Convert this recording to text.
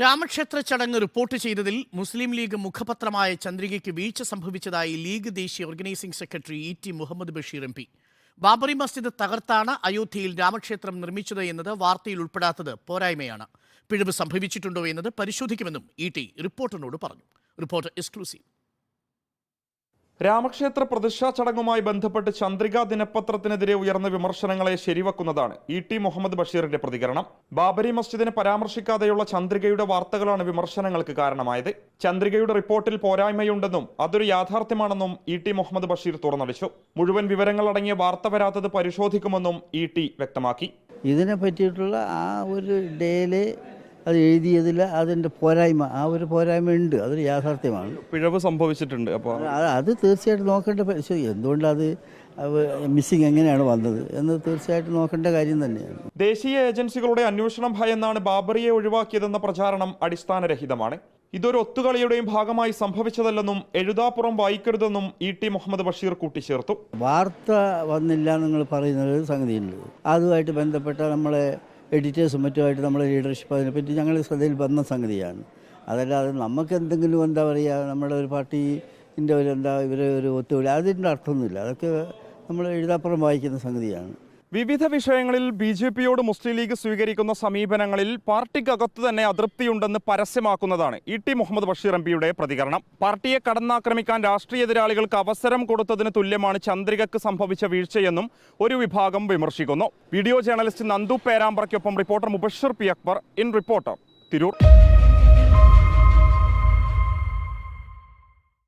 രാമക്ഷേത്ര ചടങ്ങ് റിപ്പോർട്ട് ചെയ്തതിൽ മുസ്ലിം ലീഗ് മുഖപത്രമായ ചന്ദ്രികയ്ക്ക് വീഴ്ച സംഭവിച്ചതായി ലീഗ് ദേശീയ organising secretary E T Muhammad Basheer M P. Babri Masjid തകർത്താണ് അയോധ്യയിൽ രാമക്ഷേത്രം നിർമ്മിച്ചത് എന്നത് വാർത്തയിൽ ഉൾപ്പെടാത്തത് പോരായ്മയാണ്. പിഴവ് സംഭവിച്ചിട്ടുണ്ടോ എന്നത് പരിശോധിക്കുമെന്നും ഇ ടി റിപ്പോർട്ടറിനോട് പറഞ്ഞു. Report exclusive. രാമക്ഷേത്ര പ്രതിഷ്ഠാ ചടങ്ങുമായി ബന്ധപ്പെട്ട് ചന്ദ്രിക ദിനപത്രത്തിനെതിരെ ഉയർന്ന വിമർശനങ്ങളെ ശരിവെക്കുന്നതാണ് ഇ ടി മുഹമ്മദ് ബഷീറിന്റെ പ്രതികരണം. ബാബരി മസ്ജിദിനെ പരാമർശിക്കാതെയുള്ള ചന്ദ്രികയുടെ വാർത്തകളാണ് വിമർശനങ്ങൾക്ക് കാരണമായത്. ചന്ദ്രികയുടെ റിപ്പോർട്ടിൽ പോരായ്മയുണ്ടെന്നും അതൊരു യാഥാർത്ഥ്യമാണെന്നും ഇ ടി മുഹമ്മദ് ബഷീർ തുറന്നടിച്ചു. മുഴുവൻ വിവരങ്ങൾ അടങ്ങിയ വാർത്ത വരാത്തത് പരിശോധിക്കുമെന്നും ഇ ടി വ്യക്തമാക്കി. ഇതിനെ പറ്റിയിട്ടുള്ള ആ ഒരു ഡേയിൽ അത് എഴുതിയതിൽ അതിന്റെ പോരായ്മ ആ ഒരു പോരായ്മ ഉണ്ട് അതൊരു യാഥാർത്ഥ്യമാണ്. പിഴവ് സംഭവിച്ചിട്ടുണ്ട് അപ്പോൾ അത് തീർച്ചയായിട്ടും നോക്കേണ്ട എന്തുകൊണ്ടത് മിസ്സിങ് എങ്ങനെയാണ് വന്നത് എന്ന് തീർച്ചയായിട്ടും നോക്കേണ്ട കാര്യം തന്നെയാണ്. ദേശീയ ഏജൻസികളുടെ അന്വേഷണം ഭയന്നാണ് ബാബറിയെ ഒഴിവാക്കിയതെന്ന പ്രചാരണം അടിസ്ഥാനരഹിതമാണ്. ഇതൊരു ഒത്തുകളിയുടെയും ഭാഗമായി സംഭവിച്ചതല്ലെന്നും എഴുതാപ്പുറം വായിക്കരുതെന്നും ഇ ടി മുഹമ്മദ് ബഷീർ കൂട്ടിച്ചേർത്തു. വാർത്ത വന്നില്ല നിങ്ങൾ പറയുന്നത് ഒരു സംഗതിയുണ്ട്. അതുമായിട്ട് ബന്ധപ്പെട്ട നമ്മളെ എഡിറ്റേഴ്സും മറ്റുമായിട്ട് നമ്മളെ ലീഡർഷിപ്പ് അതിനെപ്പറ്റി ഞങ്ങൾ ശ്രദ്ധയിൽ വന്ന സംഗതിയാണ്. അതല്ലാതെ നമുക്ക് എന്തെങ്കിലും എന്താ പറയുക നമ്മുടെ ഒരു പാർട്ടിന്റെ ഒരു എന്താ ഇവരെ ഒരു ഒത്തുകളി അതിന്റെ അർത്ഥമൊന്നുമില്ല. അതൊക്കെ നമ്മൾ എഴുതാപ്പുറം വായിക്കുന്ന സംഗതിയാണ്. വിവിധ വിഷയങ്ങളിൽ ബി ജെ പിയോട് മുസ്ലിം ലീഗ് സ്വീകരിക്കുന്ന സമീപനങ്ങളിൽ പാർട്ടിക്കകത്ത് തന്നെ അതൃപ്തിയുണ്ടെന്ന് പരസ്യമാക്കുന്നതാണ് E T Muhammad Basheer M പിയുടെ പ്രതികരണം. പാർട്ടിയെ കടന്നാക്രമിക്കാൻ രാഷ്ട്രീയ എതിരാളികൾക്ക് അവസരം കൊടുത്തതിന് തുല്യമാണ് ചന്ദ്രികക്ക് സംഭവിച്ച വീഴ്ചയെന്നും ഒരു വിഭാഗം വിമർശിക്കുന്നു. Video journalist Nandu പേരാമ്പ്രയ്ക്കൊപ്പം reporter Mubasheer P Akbar in reporter Tirur.